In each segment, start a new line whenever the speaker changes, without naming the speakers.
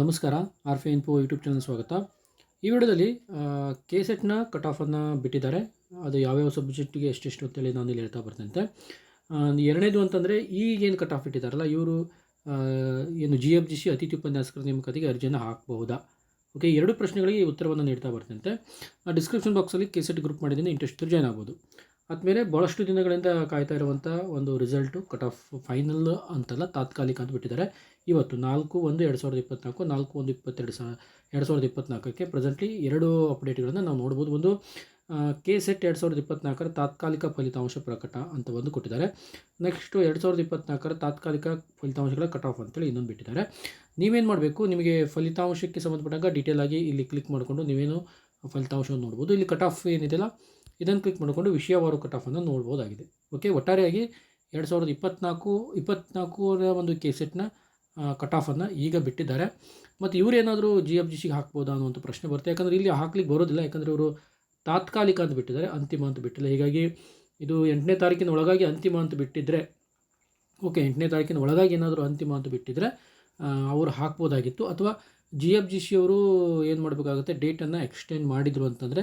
ನಮಸ್ಕಾರ ಆರ್ ಫೆ info YouTube channel ಸ್ವಾಗತ. ಈ ವಿಡಿಯೋದಲ್ಲಿ ಕೆ ಸೆಟ್ನ ಕಟ್ ಆಫನ್ನು ಬಿಟ್ಟಿದ್ದಾರೆ. ಅದು ಯಾವ್ಯಾವ ಸಬ್ಜೆಕ್ಟಿಗೆ ಎಷ್ಟೆಷ್ಟು ಅಂತೇಳಿ ನಾನು ಇಲ್ಲಿ ಹೇಳ್ತಾ ಬರ್ತಂತೆ ಎರಡನೇದು ಅಂತಂದರೆ, ಈಗೇನು ಕಟ್ ಆಫ್ ಇಟ್ಟಿದ್ದಾರಲ್ಲ, ಇವರು ಏನು ಜಿ ಎಫ್ ಜಿ ಸಿ ಅತಿಥಿ ಉಪನ್ಯಾಸಕರ ನೇಮಕಾತಿಗೆ ಅರ್ಜಿಯನ್ನು ಹಾಕಬಹುದಾ? ಓಕೆ ಎರಡು ಪ್ರಶ್ನೆಗಳಿಗೆ ಉತ್ತರವನ್ನು ನೀಡ್ತಾ ಬರ್ತಂತೆ ಡಿಸ್ಕ್ರಿಪ್ಷನ್ ಬಾಕ್ಸಲ್ಲಿ ಕೆ ಸೆಟ್ ಗ್ರೂಪ್ ಮಾಡಿದ್ದೀನಿ ಇಂಟ್ರೆಸ್ಟ್ ಜಾಯ್ನ್ ಆಗ್ಬೋದು. ಆದಮೇಲೆ ಭಾಳಷ್ಟು ದಿನಗಳಿಂದ ಕಾಯ್ತಾ ಇರುವಂಥ ಒಂದು ರಿಸಲ್ಟು ಕಟ್ ಆಫ್ ಫೈನಲ್ ಅಂತಲ್ಲ ತಾತ್ಕಾಲಿಕ ಅಂತ ಬಿಟ್ಟಿದ್ದಾರೆ. ಇವತ್ತು ನಾಲ್ಕು ಒಂದು ಎರಡು ಸಾವಿರದ ಇಪ್ಪತ್ನಾಲ್ಕು, ನಾಲ್ಕು ಒಂದು ಇಪ್ಪತ್ತೆರಡು ಸಾವಿರ ಎರಡು ಸಾವಿರದ ಇಪ್ಪತ್ನಾಲ್ಕಕ್ಕೆ ಪ್ರೆಸೆಂಟ್ಲಿ ಎರಡು ಅಪ್ಡೇಟ್ಗಳನ್ನು ನಾವು ನೋಡ್ಬೋದು. ಒಂದು ಕೆ ಸೆಟ್ ಎರಡು ಸಾವಿರದ ಇಪ್ಪತ್ನಾಲ್ಕರ ತಾತ್ಕಾಲಿಕ ಫಲಿತಾಂಶ ಪ್ರಕಟ ಅಂತ ಒಂದು ಕೊಟ್ಟಿದ್ದಾರೆ. ನೆಕ್ಸ್ಟು ಎರಡು ಸಾವಿರದ ಇಪ್ಪತ್ನಾಲ್ಕರ ತಾತ್ಕಾಲಿಕ ಫಲಿತಾಂಶಗಳ ಕಟ್ ಆಫ್ ಅಂತೇಳಿ ಇನ್ನೊಂದು ಬಿಟ್ಟಿದ್ದಾರೆ. ನೀವೇನು ಮಾಡಬೇಕು? ನಿಮಗೆ ಫಲಿತಾಂಶಕ್ಕೆ ಸಂಬಂಧಪಟ್ಟಾಗ ಡೀಟೇಲಾಗಿ ಇಲ್ಲಿ ಕ್ಲಿಕ್ ಮಾಡಿಕೊಂಡು ನೀವೇನು ಫಲಿತಾಂಶವನ್ನು ನೋಡ್ಬೋದು. ಇಲ್ಲಿ ಕಟ್ ಆಫ್ ಏನಿದೆಯಲ್ಲ ಇದನ್ನು ಕ್ಲಿಕ್ ಮಾಡಿಕೊಂಡು ವಿಷಯವಾರು ಕಟ್ ಆಫನ್ನು ನೋಡ್ಬೋದಾಗಿದೆ. ಓಕೆ ಒಟ್ಟಾರೆಯಾಗಿ ಎರಡು ಸಾವಿರದ ಇಪ್ಪತ್ನಾಲ್ಕು, ಇಪ್ಪತ್ನಾಲ್ಕರ ಒಂದು ಕೆ ಸೆಟ್ನ ಕಟ್ ಆಫನ್ನು ಈಗ ಬಿಟ್ಟಿದ್ದಾರೆ. ಮತ್ತು ಇವರೇನಾದರೂ ಜಿ ಎಫ್ ಜಿ ಸಿಗೆ ಹಾಕ್ಬೋದಾ ಅನ್ನುವಂಥ ಪ್ರಶ್ನೆ ಬರುತ್ತೆ. ಯಾಕಂದರೆ ಇಲ್ಲಿ ಹಾಕ್ಲಿಕ್ಕೆ ಬರೋದಿಲ್ಲ. ಯಾಕಂದರೆ ಇವರು ತಾತ್ಕಾಲಿಕ ಅಂತ ಬಿಟ್ಟಿದ್ದಾರೆ, ಅಂತಿಮ ಅಂತ ಬಿಟ್ಟಿಲ್ಲ. ಹೀಗಾಗಿ ಇದು ಎಂಟನೇ ತಾರೀಕಿನ ಒಳಗಾಗಿ ಅಂತಿಮ ಅಂತ ಬಿಟ್ಟಿದ್ದರೆ ಓಕೆ ಎಂಟನೇ ತಾರೀಕಿನ ಒಳಗಾಗಿ ಏನಾದರೂ ಅಂತಿಮ ಅಂತ ಬಿಟ್ಟಿದ್ದರೆ ಅವರು ಹಾಕ್ಬೋದಾಗಿತ್ತು. ಅಥವಾ ಜಿ ಎಫ್ ಜಿ ಸಿ ಅವರು ಏನು ಮಾಡಬೇಕಾಗುತ್ತೆ ಡೇಟನ್ನು ಎಕ್ಸ್ಟೆಂಡ್ ಮಾಡಿದರು ಅಂತಂದರೆ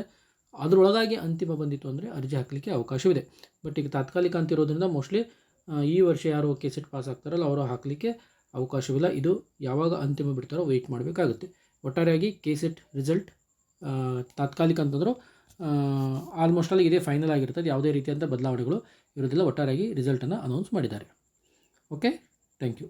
ಅದರೊಳಗಾಗಿ ಅಂತಿಮ ಬಂದಿತ್ತು ಅಂದರೆ ಅರ್ಜಿ ಹಾಕಲಿಕ್ಕೆ ಅವಕಾಶವಿದೆ. ಬಟ್ ಈಗ ತಾತ್ಕಾಲಿಕ ಅಂತ ಇರೋದ್ರಿಂದ ಮೋಸ್ಟ್ಲಿ ಈ ವರ್ಷ ಯಾರು ಕೆ ಸೆಟ್ ಪಾಸ್ ಆಗ್ತಾರಲ್ಲ, ಅವರು ಹಾಕಲಿಕ್ಕೆ ಅವಕಾಶವಿಲ್ಲ. ಇದು ಯಾವಾಗ ಅಂತಿಮ ಬಿಡ್ತಾರೋ ವೆಯ್ಟ್ ಮಾಡಬೇಕಾಗುತ್ತೆ. ಒಟ್ಟಾರೆಯಾಗಿ ಕೆ ಸೆಟ್ ರಿಸಲ್ಟ್ ತಾತ್ಕಾಲಿಕ ಅಂತಂದರೂ ಆಲ್ಮೋಸ್ಟ್ ಅಲ್ಲಿ ಇದೇ ಫೈನಲ್ ಆಗಿರ್ತದೆ. ಯಾವುದೇ ರೀತಿಯಾದಂಥ ಬದಲಾವಣೆಗಳು ಇರೋದಿಲ್ಲ ಒಟ್ಟಾರೆಯಾಗಿ ರಿಸಲ್ಟನ್ನು ಅನೌನ್ಸ್ ಮಾಡಿದ್ದಾರೆ. Okay thank you